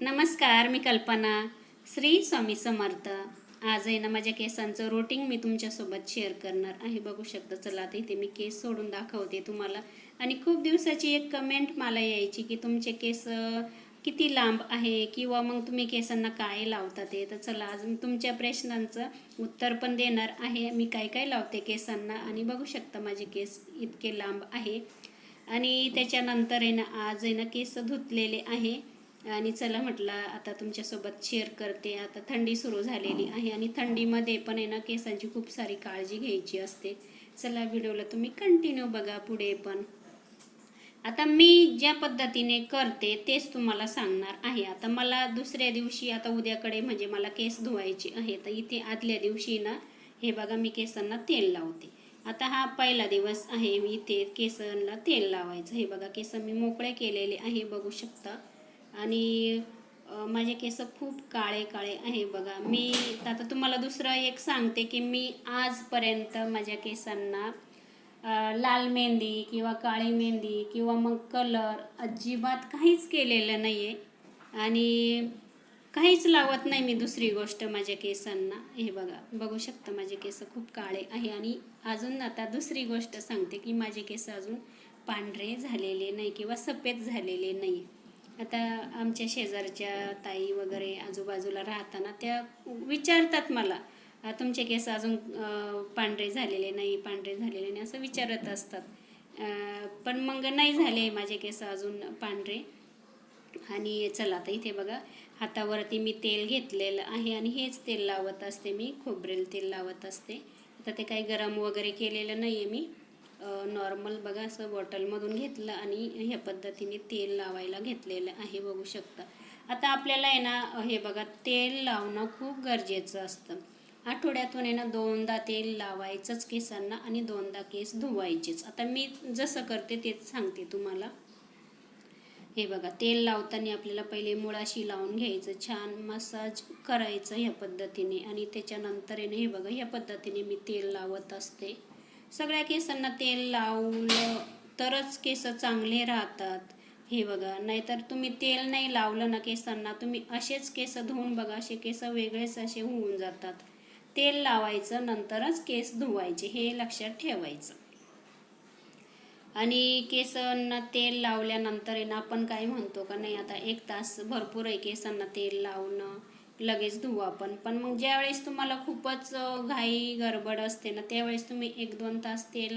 नमस्कार मी कल्पना. श्री स्वामी समर्थ. आज आहे ना माझ्या केसांचं रोटिंग मी तुमच्यासोबत शेअर करणार आहे. बघू शकता चला आता इथे मी केस सोडून दाखवते तुम्हाला. आणि खूप दिवसाची एक कमेंट मला यायची की तुमचे केस किती लांब आहे किंवा मग तुम्ही केसांना काय लावता ते. तर चला आज मी तुमच्या प्रश्नांचं उत्तर पण देणार आहे. मी काय काय लावते केसांना आणि बघू शकता माझे केस इतके लांब आहे. आणि त्याच्यानंतर आहे ना आज आहे ना केस धुतलेले आहे. आणि चला म्हटलं आता तुमच्यासोबत शेअर करते. आता थंडी सुरू झालेली आहे आणि थंडीमध्ये पण आहे ना केसांची खूप सारी काळजी घ्यायची असते. चला व्हिडिओला तुम्ही कंटिन्यू बघा पुढे पण. आता मी ज्या पद्धतीने करते तेच तुम्हाला सांगणार आहे. आता मला दुसऱ्या दिवशी आता उद्याकडे म्हणजे मला केस धुवायचे आहे तर इथे आदल्या दिवशी ना हे बघा मी केसांना तेल लावते. आता हा पहिला दिवस आहे मी इथे केसांना तेल लावायचं. हे बघा केस मी मोकळे केलेले आहे बघू शकता. आणि माझे केस खूप काळे काळे आहे बघा. मी आता तुम्हाला दुसरं एक सांगते की मी आजपर्यंत माझ्या केसांना लाल मेहंदी किंवा काळी मेहंदी किंवा मग कलर अजिबात काहीच केलेलं नाही आहे आणि काहीच लावत नाही मी दुसरी गोष्ट माझ्या केसांना. हे बघा बघू शकता माझे केस खूप काळे आहे. आणि अजून आता दुसरी गोष्ट सांगते की माझे केस अजून पांढरे झालेले नाही किंवा सफेद झालेले नाही आता आमच्या शेजारच्या ताई वगैरे आजूबाजूला राहताना त्या विचारतात मला तुमचे केस अजून पांढरे झालेले नाही पांढरे झालेले नाही असं विचारत असतात. पण मग नाही झाले माझे केस अजून पांढरे. आणि चला आता इथे बघा हातावरती मी तेल घेतलेलं आहे आणि हेच तेल लावत असते मी खोबरेल तेल लावत असते. आता ते काही गरम वगैरे केलेलं नाही आहे मी. नॉर्मल बघा असं बॉटलमधून घेतलं आणि ह्या पद्धतीने तेल लावायला घेतलेलं आहे बघू शकता. आता आपल्याला आहे ना हे बघा तेल लावणं खूप गरजेचं असतं. आठवड्यातून आहे ना दोनदा तेल लावायचंच केसांना आणि दोनदा केस धुवायचेच. आता मी जसं करते तेच सांगते तुम्हाला. हे बघा तेल लावताना आपल्याला पहिले मुळाशी लावून घ्यायचं छान मसाज करायचं ह्या पद्धतीने. आणि त्याच्यानंतर आहे ना हे बघा ह्या पद्धतीने मी तेल लावत असते. सगळ्या केसांना तेल लावलं तरच केस चांगले राहतात. हे बघा नाहीतर तुम्ही तेल नाही लावलं ना केसांना तुम्ही असेच केस धुवून बघा असे केस वेगळेच असे होऊन जातात. तेल लावायचं नंतरच केस धुवायचे हे लक्षात ठेवायचं. आणि केसांना तेल लावल्यानंतर आहे ना आपण काय म्हणतो का नाही आता एक तास भरपूर आहे केसांना तेल लावणं. लगेच धुवू आपण. पण मग ज्यावेळेस तुम्हाला खूपच घाई गडबड असते ना त्यावेळेस तुम्ही एक दोन तास तेल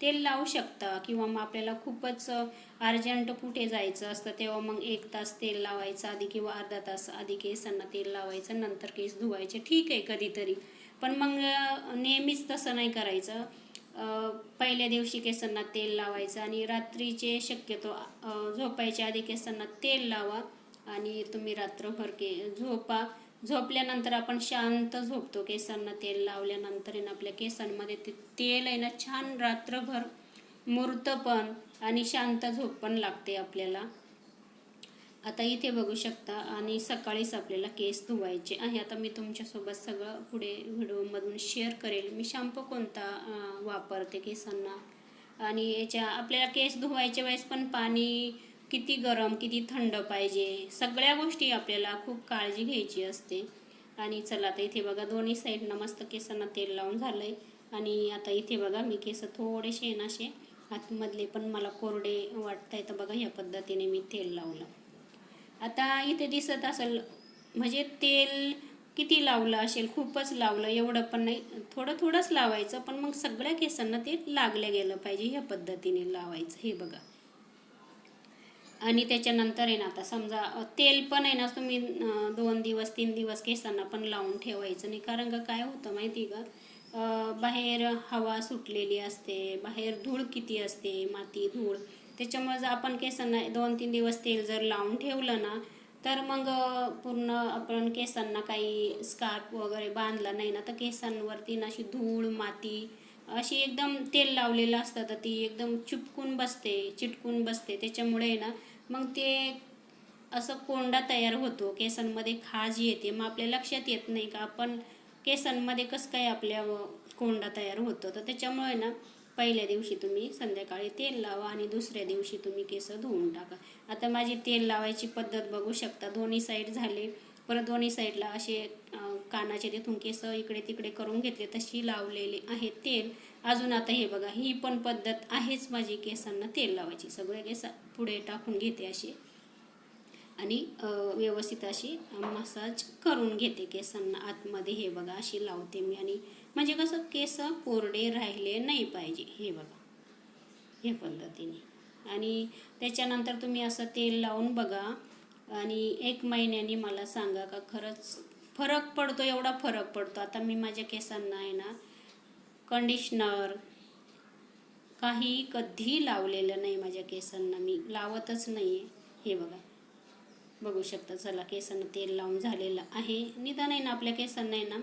तेल लावू शकता. किंवा मग आपल्याला खूपच अर्जंट कुठे जायचं असतं तेव्हा मग एक तास तेल लावायचं आधी किंवा अर्धा तास आधी केसांना तेल लावायचं नंतर केस धुवायचे. ठीक आहे कधीतरी. पण मग नेहमीच तसं नाही करायचं. पहिल्या दिवशी केसांना तेल लावायचं आणि रात्रीचे शक्यतो झोपायच्या आधी केसांना तेल लावा. आणि तुम्ही रात्रभर के झोपा. झोपल्यानंतर आपण शांत झोपतो केसांना तेल लावल्यानंतर आहे ना आपल्या केसांमध्ये ते तेल आहे ना छान रात्रभर मूर्तपण पण आणि शांत झोप पण लागते आपल्याला. आता इथे बघू शकता आणि सकाळीच आपल्याला केस धुवायचे आहे. आता मी तुमच्यासोबत सगळं पुढे व्हिडिओमधून शेअर करेल. मी शॅम्पू कोणता वापरते केसांना? आणि याच्या आपल्याला केस धुवायच्या वेळेस पण पाणी किती गरम किती थंड पाहिजे सगळ्या गोष्टी आपल्याला खूप काळजी घ्यायची असते. आणि चला आता इथे बघा दोन्ही साईडनं मस्त केसांना तेल लावून झालं आहे आणि आता इथे बघा मी केस थोडेसे आहे आतमधले पण मला कोरडे वाटत आहे तर बघा ह्या पद्धतीने मी तेल लावलं. आता इथे दिसत असेल म्हणजे तेल किती लावलं असेल खूपच लावलं एवढं पण नाही. थोडं थोडंच लावायचं पण मग सगळ्या केसांना ते लागलं गेलं पाहिजे ह्या पद्धतीने लावायचं हे बघा. आणि त्याच्यानंतर आहे ना आता समजा तेल पण आहे ना तुम्ही दोन दिवस तीन दिवस केसांना पण लावून ठेवायचं नाही. कारण का काय होतं माहिती आहे का बाहेर हवा सुटलेली असते बाहेर धूळ किती असते माती धूळ. त्याच्यामुळे जर आपण केसांना दोन तीन दिवस तेल जर लावून ठेवलं ना तर मग पूर्ण आपण केसांना काही स्कार्फ वगैरे बांधला नाही ना तर केसांवरती ना अशी धूळ माती अशी एकदम तेल लावलेलं असतं तर ती एकदम चिपकून बसते चिटकून बसते. त्याच्यामुळे आहे ना मग ते असं कोंडा तयार होतो केसांमध्ये खाज येते मग आपल्या लक्षात येत नाही का? आपण केसांमध्ये कसं काय आपल्या व- कोंडा तयार होतो? तर त्याच्यामुळे ना पहिल्या दिवशी तुम्ही संध्याकाळी तेल लावा आणि दुसऱ्या दिवशी तुम्ही केस धुवून टाका. आता माझी तेल लावायची पद्धत बघू शकता. दोन्ही साईड झाले. परत दोन्ही साईडला असे कानाचे तिथून केस इकडे तिकडे करून घेतले. तशी लावलेले आहे तेल. अजून आता हे बघा ही पण पद्धत आहेच माझी केसांना तेल लावायची. सगळे केस पुढे टाकून घेते असे. आणि व्यवस्थित अशी मसाज करून घेते केसांना. आतमध्ये हे बघा अशी लावते मी. आणि म्हणजे कसं केस कोरडे राहिले नाही पाहिजे. हे बघा हे पद्धतीने. आणि त्याच्यानंतर तुम्ही असं तेल लावून बघा. आणि एक महिन्यानी मला सांगा का खरंच फरक पडतो एवढा फरक पडतो. आता मी माझ्या केसांना आहे ना कंडिशनर. काही कधी लावलेलं नाही माझ्या केसांना. मी लावतच नाही आहे हे बघा. बघू शकता चला केसांना तेल लावून झालेलं आहे. निदान आहे ना आपल्या केसांना आहे ना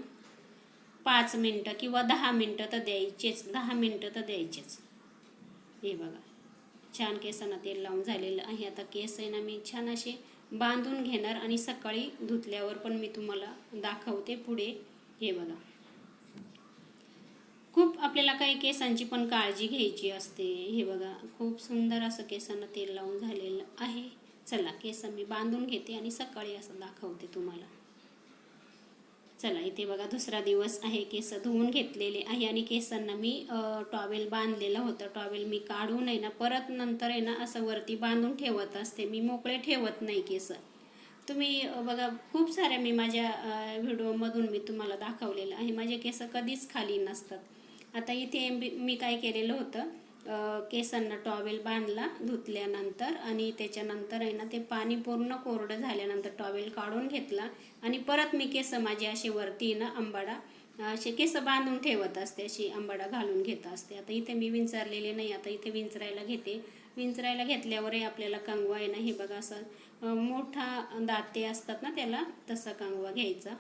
पाच मिनटं किंवा दहा मिनटं तर द्यायचेच. दहा मिनटं तर द्यायचेच. हे बघा. छान केसांना तेल लावून झालेलं आहे. आता केस आहे ना मी छान असे बांधून घेणार आणि सकाळी धुतल्यावर पण मी तुम्हाला दाखवते पुढे. हे बघा. खूप आपल्याला काही केसांची पण काळजी घ्यायची असते. हे बघा खूप सुंदर असं केसांना तेल लावून झालेलं आहे. चला केस मी बांधून घेते आणि सकाळी असं दाखवते तुम्हाला. चला इथे बघा दुसरा दिवस आहे. केस धुवून घेतलेले आहे आणि केसांना मी टॉवेल बांधलेलं होतं. टॉवेल मी काढून आहे ना परत नंतर आहे ना असं वरती बांधून ठेवत असते. मी मोकळे ठेवत नाही केस. तुम्ही बघा खूप साऱ्या मी माझ्या व्हिडिओमधून मी तुम्हाला दाखवलेलं आहे. माझे केस कधीच खाली नसतात. आता इथे मी मी काय केलेलं होतं केसांना टॉवेल बांधला धुतल्यानंतर आणि त्याच्यानंतर आहे ना ते पाणी पूर्ण कोरडं झाल्यानंतर टॉवेल काढून घेतला आणि परत मी केस माझे असे वरती ना आंबाडा असे केस बांधून ठेवत असते अशी आंबाडा घालून घेत असते. आता इथे मी विंचरलेले नाही आता इथे विंचरायला घेते. विंचरायला घेतल्यावरही आपल्याला कंगवा आहे ना हे बघा असं मोठा दाते असतात ना त्याला तसा कंगवा घ्यायचा.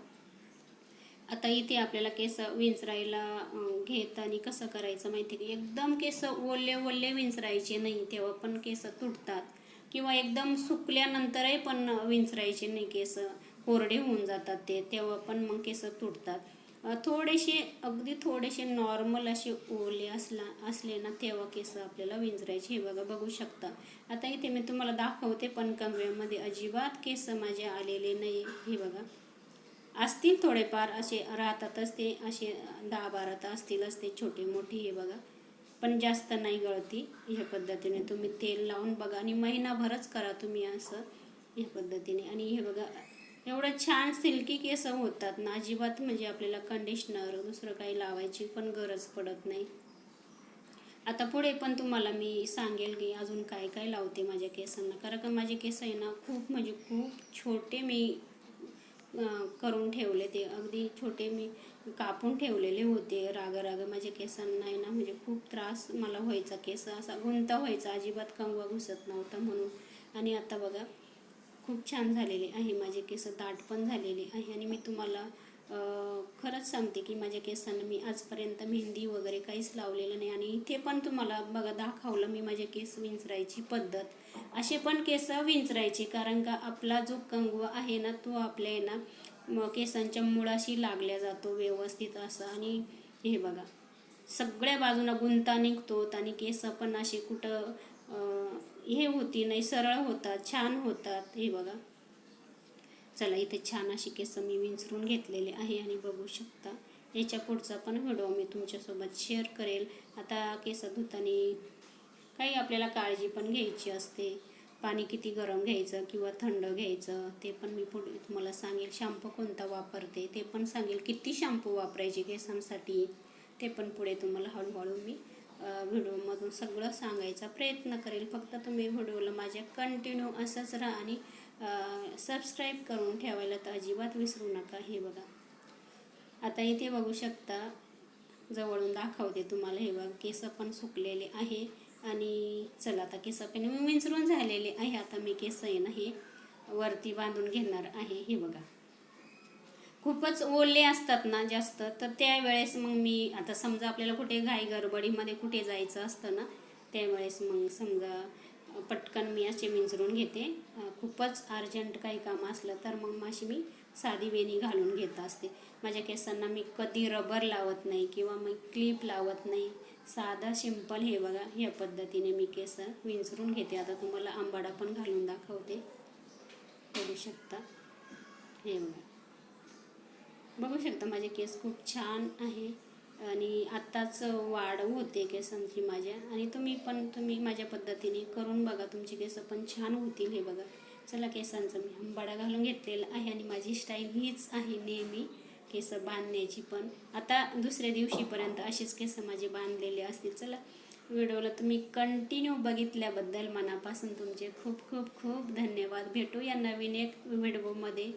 आता इथे आपल्याला केस विंचरायला घेताना घेत आणि कसं करायचं माहिती की? एकदम केस ओले ओले विंचरायचे नाही तेव्हा पण केस तुटतात. किंवा एकदम सुकल्यानंतरही पण विंचरायचे नाही केस. कोरडे होऊन जातात ते तेव्हा पण मग केस तुटतात. थोडेसे अगदी थोडेसे नॉर्मल असे ओले असला असले ना तेव्हा केस आपल्याला विंचरायचे. हे बघा बघू शकता. आता इथे मी तुम्हाला दाखवते पण कमव्यामध्ये अजिबात केस माझे आलेले नाही. हे बघा. असतील थोडेफार असे राहतातच ते असे दहा बारा तर असतीलच ते छोटे मोठे हे बघा. पण जास्त नाही गळती ह्या पद्धतीने. तुम्ही तेल लावून बघा आणि महिनाभरच करा तुम्ही असं ह्या पद्धतीने. आणि हे बघा एवढं छान सिल्की केस होतात ना अजिबात म्हणजे आपल्याला कंडिशनर दुसरं काही लावायची पण गरज पडत नाही. आता पुढे पण तुम्हाला मी सांगेल की अजून काय काय लावते माझ्या केसांना. कारण का माझे केस आहे ना खूप म्हणजे खूप छोटे मी करून ठेवले ते. अगदी छोटे मी कापून ठेवलेले होते राग राग माझ्या केसांना आहे ना म्हणजे खूप त्रास मला व्हायचा. केस असा गुंता व्हायचा अजिबात कंगवा घुसत नव्हता म्हणून. आणि आता बघा खूप छान झालेले आहे. माझे केस दाट पण झालेले आहे. आणि मी तुम्हाला खरंच सांगते की माझ्या केसांना मी आजपर्यंत मेहंदी वगैरे काहीच लावलेलं नाही. आणि इथे पण तुम्हाला बघा दाखवलं मी माझे केस विंचरायची पद्धत. असे पण केस विंचरायचे कारण का आपला जो कंगवा आहे ना तो आपल्या आहे ना केसांच्या मुळाशी लागल्या जातो व्यवस्थित असा. आणि हे बघा सगळ्या बाजूला गुंता निघतोत आणि केस पण असे कुठं हे होती नाही सरळ होतात छान होतात. हे बघा. चला इथे छान अशी केस मी विंचरून घेतलेले आहे आणि बघू शकता. याच्या पुढचा पण व्हिडिओ मी तुमच्यासोबत शेअर करेल. आता केस धुताना काही आपल्याला काळजी पण घ्यायची असते. पाणी किती गरम घ्यायचं किंवा थंड घ्यायचं ते पण मी पुढे तुम्हाला सांगेल. शॅम्पू कोणता वापरते ते पण सांगेल. किती शॅम्पू वापरायचे केसांसाठी ते पण पुढे तुम्हाला हळूहळू मी व्हिडिओमधून सगळं सांगायचा प्रयत्न करेल. फक्त तुम्ही व्हिडिओला माझ्या कंटिन्यू असंच राहा आणि सबस्क्राईब करून ठेवायला तर अजिबात विसरू नका हे बघा. आता इथे बघू शकता जवळून दाखवते तुम्हाला हे बघा केस पण सुकलेले आहे. आणि चला आता केस पण मी विंचरून झालेले आहे. आता मी केस आहे ना हे वरती बांधून घेणार आहे हे बघा. खूपच ओले असतात ना जास्त. तर त्यावेळेस मग मी आता समजा आपल्याला कुठे घाई गडबडीमध्ये कुठे जायचं असतं ना त्यावेळेस मग समजा पटकन मी असे विंचरून घेते. खूपच अर्जंट काही काम असलं तर मग माशी मी साधी वेणी घालून घेत असते. माझ्या केसांना मी कधी रबर लावत नाही किंवा मी क्लिप लावत नाही. साधा सिंपल हे बघा ह्या पद्धतीने मी केस विंचरून घेते. आता तुम्हाला आंबाडा पण घालून दाखवते. करू शकता. हे बघा. बघू शकता माझे केस खूप छान आहे. आणि आत्ताच वाढ होते केसांची माझ्या. आणि तुम्ही पण तुम्ही माझ्या पद्धतीने करून बघा तुमचे केस पण छान होतील हे बघा. चला केसांचं मी हंबाडा घालून घेतलेला आहे आणि माझी स्टाईल हीच आहे नेहमी केस बांधण्याची पण. आता दुसऱ्या दिवशीपर्यंत असेच केस माझे बांधलेले असतील. चला व्हिडिओला तुम्ही कंटिन्यू बघितल्याबद्दल मनापासून तुमचे खूप खूप खूप धन्यवाद. भेटू या नवीन एक व्हिडिओमध्ये